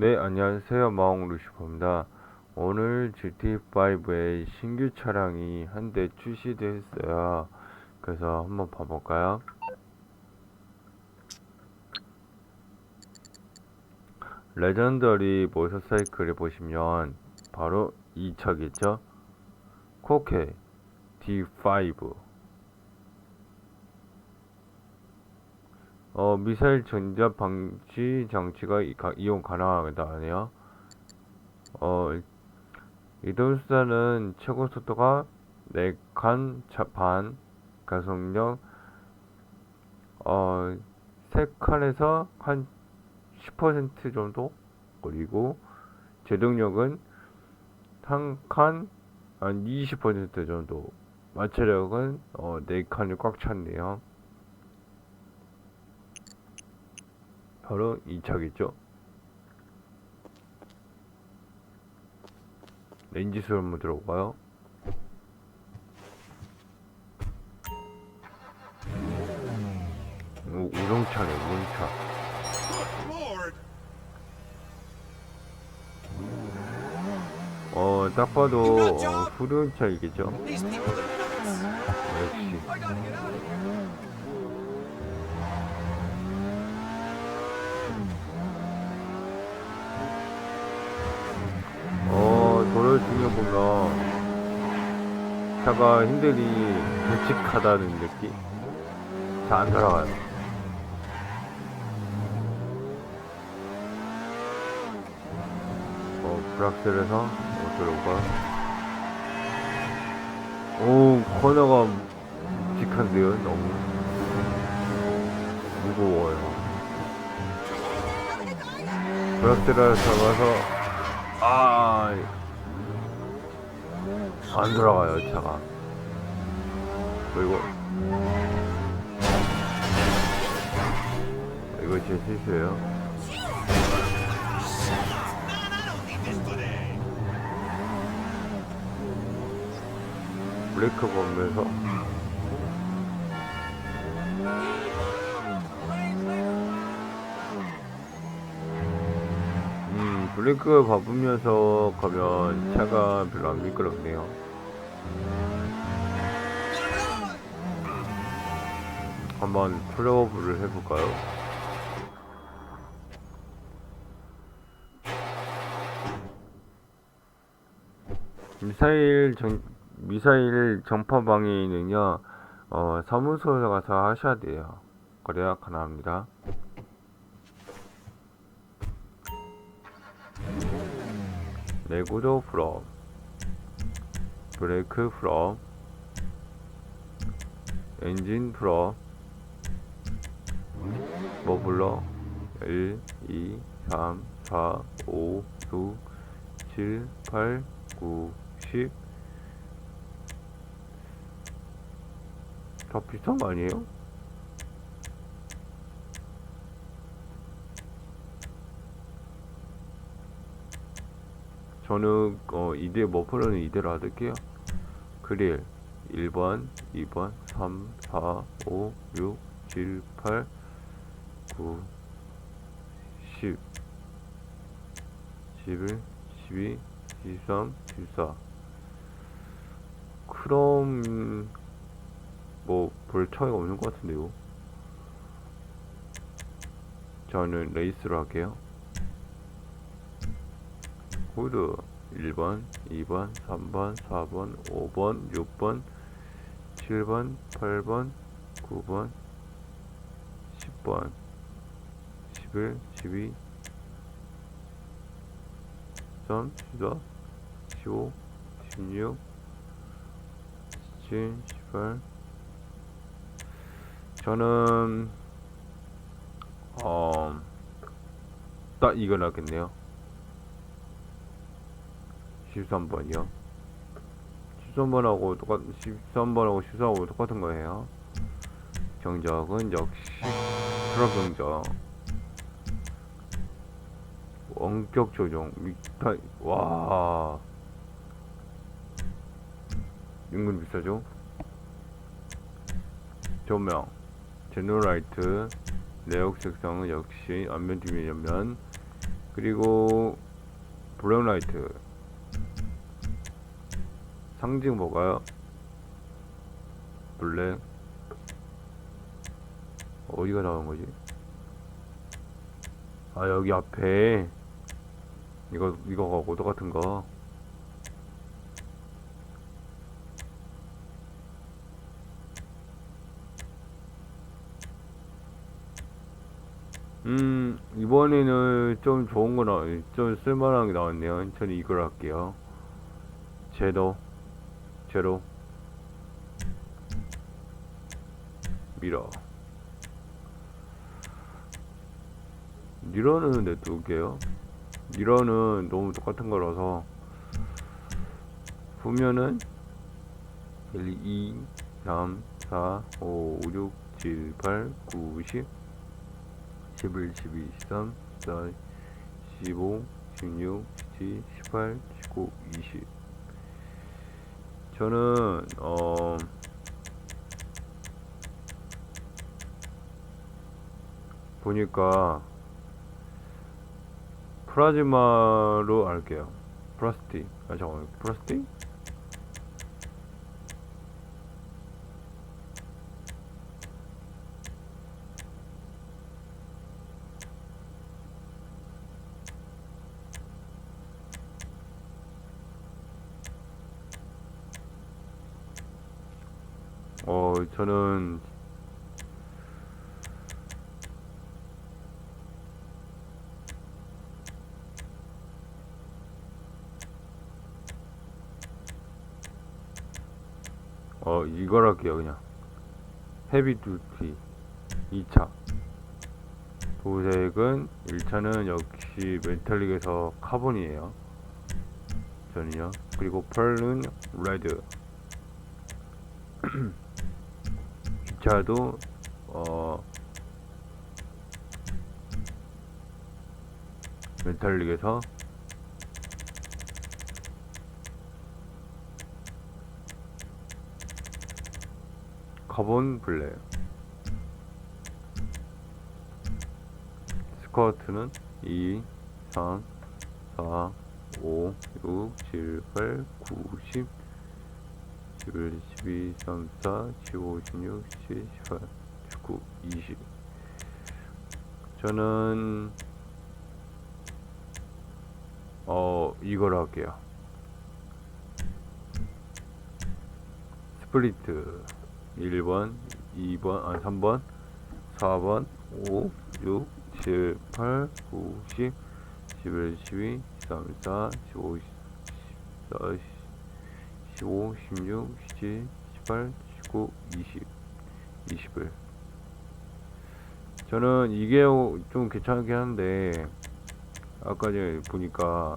네, 안녕하세요. 마홍 루시퍼입니다. 오늘 GT5에 신규 차량이 한 대 출시됐어요. 그래서 한번 봐볼까요? 레전더리 모터사이클을 보시면 바로 이 차겠죠? 코케 D5 어, 미사일 전자 방지 장치가 이용 가능하다네요. 어, 이동 수단은 최고 속도가 4칸 반, 가속력 어, 3칸에서 한 10% 정도 그리고 제동력은 한 칸 한 20% 정도 마찰력은 어, 4칸이 꽉 찼네요. 바로 이 차겠죠. 소리 한번 들어볼까요? 오, 우렁차. Lord, 어, 딱 봐도 어, 훌륭한 차이겠죠. these people are nuts. 역시. I gotta get out of here. 어, 도로 중에 보면 차가 핸들이 묵직하다는 느낌? 잘 안 돌아가요. 어, 브락셀에서 어, 들어올까? 오, 코너가 묵직한데요, 너무. 무거워요. 브락셀에서 가서 아, 안 돌아가요, 차가. 그리고, 이거 제 실수예요. 브레이크 밟으면서, 브레이크 밟으면서 가면 차가 별로 안 미끄럽네요. 한번 플로우를 해볼까요? 미사일 정, 미사일 전파 방해는요, 어, 사무소에 가서 하셔야 돼요. 그래야 가능합니다. 내구도 프롬, 브레이크 프롬, 엔진 프롬, 뭐 불러? 1, 2, 3, 4, 5, 6, 7, 8, 9, 10. 다 비슷한 거 아니에요? 저는 어 이대 머플러는 이대로 할게요. 그릴 1번, 2번, 3, 4, 5, 6, 7, 8, 9, 10, 11, 12, 13, 14. 그럼 뭐별 차이가 없는 것 같은데요. 저는 레이스로 할게요. 후드 1번, 2번, 3번, 4번, 5번, 6번, 7번, 8번, 9번, 10번, 11, 12, 13, 14, 15, 16, 17, 18. 저는 어, 딱 이걸 하겠네요. 13번이요. 13번하고 똑같, 13번하고 14하고 똑같은 거예요. 정적은 역시 트럭 정적. 원격 조정, 미타, 와. 은근 비싸죠? 조명, 제노라이트, 내역 색상은 역시 안면 뒷면 옆면 그리고 블랙라이트 상징 뭐가요? 블랙 어디가 나온 거지? 아 여기 앞에 이거 이거가 오더 같은 거 음, 이번에는 좀 좋은 거 나, 좀 쓸만한 게 나왔네요. 저는 이걸 할게요. 제로, 제로, 미러. 미러는 냅둘게요. 미러는 너무 똑같은 거라서 보면은 1, 2, 3, 4, 5, 6, 7, 8, 9, 10 11, 12, 13, 14, 15, 16, 17, 18, 19, 20 저는 어 보니까 프라즈마로 할게요. 플라스틱. 아 잠깐만 플라스틱? 어 저는 어 이걸 할게요 그냥. 헤비두티. 2차. 도색은 1차는 역시 멘탈릭에서 카본이에요. 저는요. 그리고 펄은 레드. 2차도 어 멘탈릭에서 카본 블랙 스커트는 2, 3, 4, 5, 6, 7, 8, 9, 10 11, 12, 13, 14, 15, 16, 17, 18, 19, 20 저는 어 이걸 할게요. 스플리트 1번, 2번, 아 3번, 4번, 5, 6, 7, 8, 9, 10, 11, 12, 13, 14, 15, 14, 15, 16, 17, 18, 19, 20, 20을. 저는 이게 좀 괜찮긴 한데 아까 전에 보니까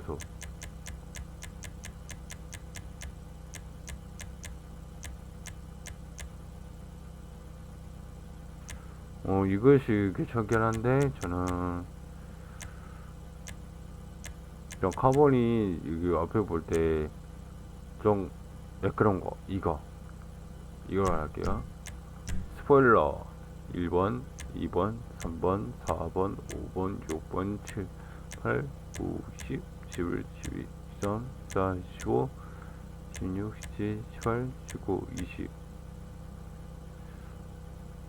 가서. 어 이것이 괜찮긴 한데 저는 좀 카본이 여기 앞에 볼 때 좀 매끄러운 거 이거. 이걸 할게요. 스포일러. 1번 2번 3번 4번 5번 6번 7 8 9 10 11 12 13 14 15 16 17 18 19 20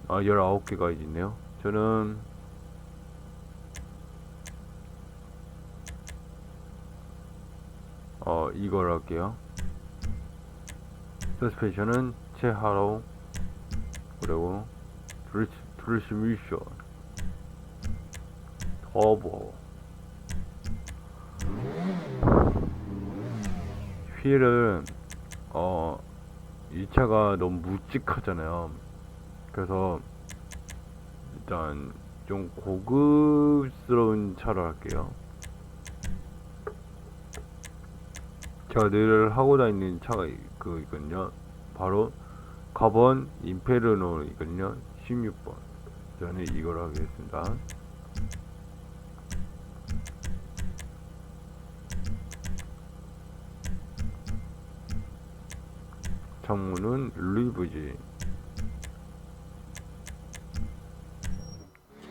아, 19개가 있네요. 저는 어, 이걸 할게요. 서스펜션은 체하로 그리고 트리스미션 터보 휠은 어, 이 차가 너무 묵직하잖아요. 그래서 일단 좀 고급스러운 차로 할게요. 제가 늘 하고 다니는 차가 이- 그 있거든요. 바로 카본 임페르노 이거든요. 16번. 저는 이걸 하겠습니다. 창문은 리브지.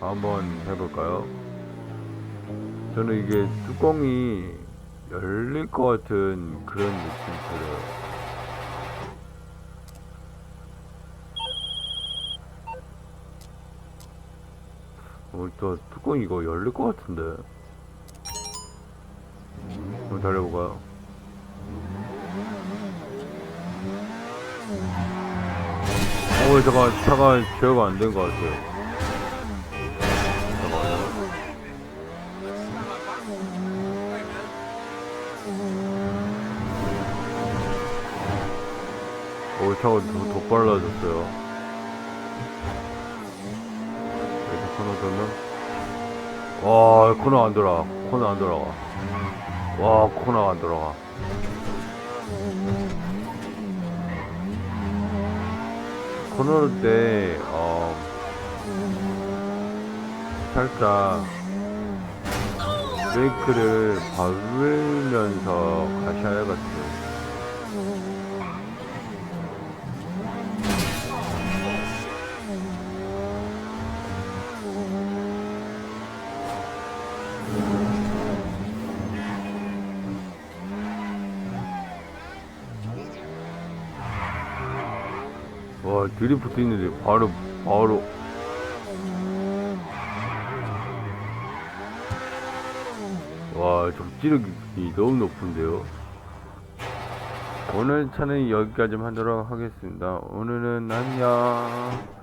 한번 해볼까요? 저는 이게 뚜껑이 열릴 것 같은 그런 느낌 들어요. 어, 저 뚜껑 이거 열릴 것 같은데. 한번 달려볼까요? 어, 잠깐, 차가 제어가 안 된 것 같아요. 어, 차가 더, 더 빨라졌어요. 이렇게 코너 돌면. 와, 코너 안 돌아. 코너 안 돌아가. 와, 코너 안 돌아가. 코너 때, 어, 살짝 브레이크를 밟으면서 가셔야 같아요. 와, 드리프트 있는데 바로, 바로. 와, 적지력이 너무 높은데요. 오늘 차는 여기까지 하도록 하겠습니다. 오늘은 안녕.